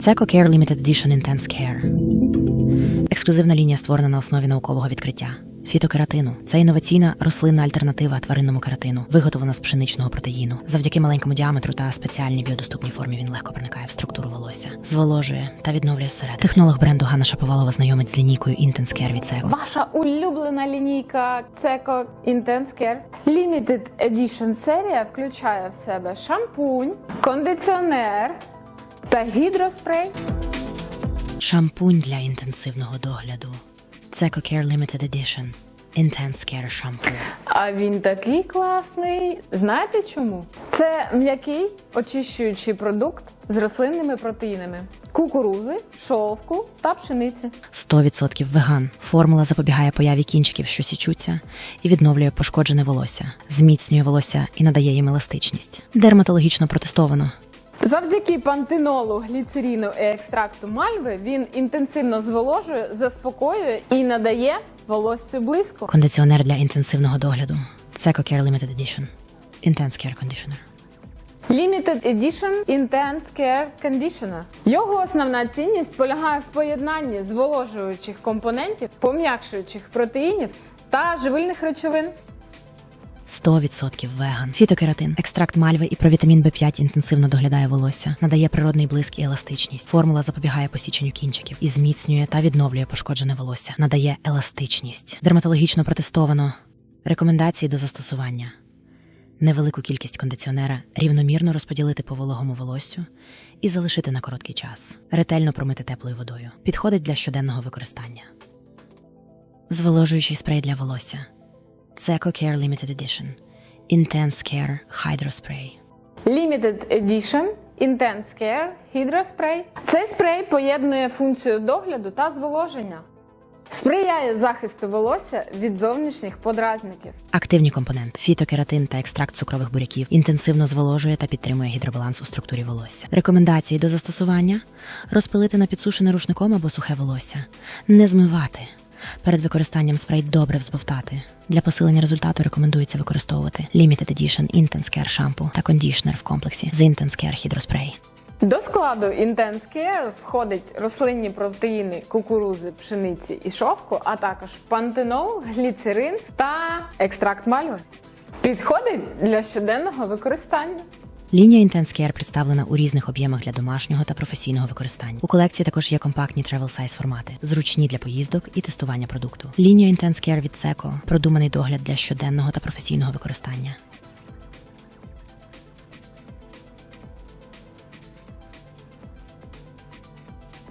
Ceco Care Limited Edition Intense Care. Ексклюзивна лінія створена на основі наукового відкриття. Фітокератину це інноваційна рослинна альтернатива тваринному кератину, виготовлена з пшеничного протеїну. Завдяки маленькому діаметру та спеціальній біодоступній формі він легко проникає в структуру волосся, зволожує та відновлює зсередини. Технолог бренду Ганна Шаповалова знайомить з лінійкою Intense Care від Ceco. Ваша улюблена лінійка Ceco Intense Care Limited Edition серія включає в себе шампунь, кондиціонер та гідроспрей. Шампунь для інтенсивного догляду. Ceco Care Limited Edition Intense Care Shampoo. А він такий класний. Знаєте чому? Це м'який очищуючий продукт з рослинними протеїнами: кукурузи, шовку та пшениці. 100% веган. Формула запобігає появі кінчиків, що січуться, і відновлює пошкоджене волосся, зміцнює волосся і надає їм еластичність. Дерматологічно протестовано. Завдяки пантенолу, гліцеріну і екстракту мальви він інтенсивно зволожує, заспокоює і надає волоссю блиску. Кондиціонер для інтенсивного догляду. Ceco Care Limited Edition Intense Care Conditioner. Limited Edition Intense Care Conditioner. Його основна цінність полягає в поєднанні зволожуючих компонентів, пом'якшуючих протеїнів та живильних речовин. 100% веган. Фітокератин, екстракт мальви і провітамін В5 інтенсивно доглядає волосся, надає природний блиск і еластичність. Формула запобігає посіченню кінчиків і зміцнює та відновлює пошкоджене волосся, надає еластичність. Дерматологічно протестовано. Рекомендації до застосування. Невелику кількість кондиціонера рівномірно розподілити по вологому волоссю і залишити на короткий час. Ретельно промити теплою водою. Підходить для щоденного використання. Зволожуючий спрей для волосся. Ceco Care Limited Edition Intense Care Hydro Spray. Limited Edition Intense Care Hydro Spray. Цей спрей поєднує функцію догляду та зволоження. Сприяє захисту волосся від зовнішніх подразників. Активні компоненти фітокератин та екстракт цукрових буряків інтенсивно зволожує та підтримує гідробаланс у структурі волосся. Рекомендації до застосування: розпилити на підсушене рушником або сухе волосся, не змивати. Перед використанням спрей добре взбовтати. Для посилення результату рекомендується використовувати Limited Edition Intense Care шампу та кондішнер в комплексі з Intense Care Hydro Spray. До складу Intense Care входять рослинні протеїни кукурузи, пшениці і шовку, а також пантенол, гліцерин та екстракт мальви. Підходить для щоденного використання. Лінія Intense Care представлена у різних об'ємах для домашнього та професійного використання. У колекції також є компактні travel size формати, зручні для поїздок і тестування продукту. Лінія Intense Care від Seco – продуманий догляд для щоденного та професійного використання.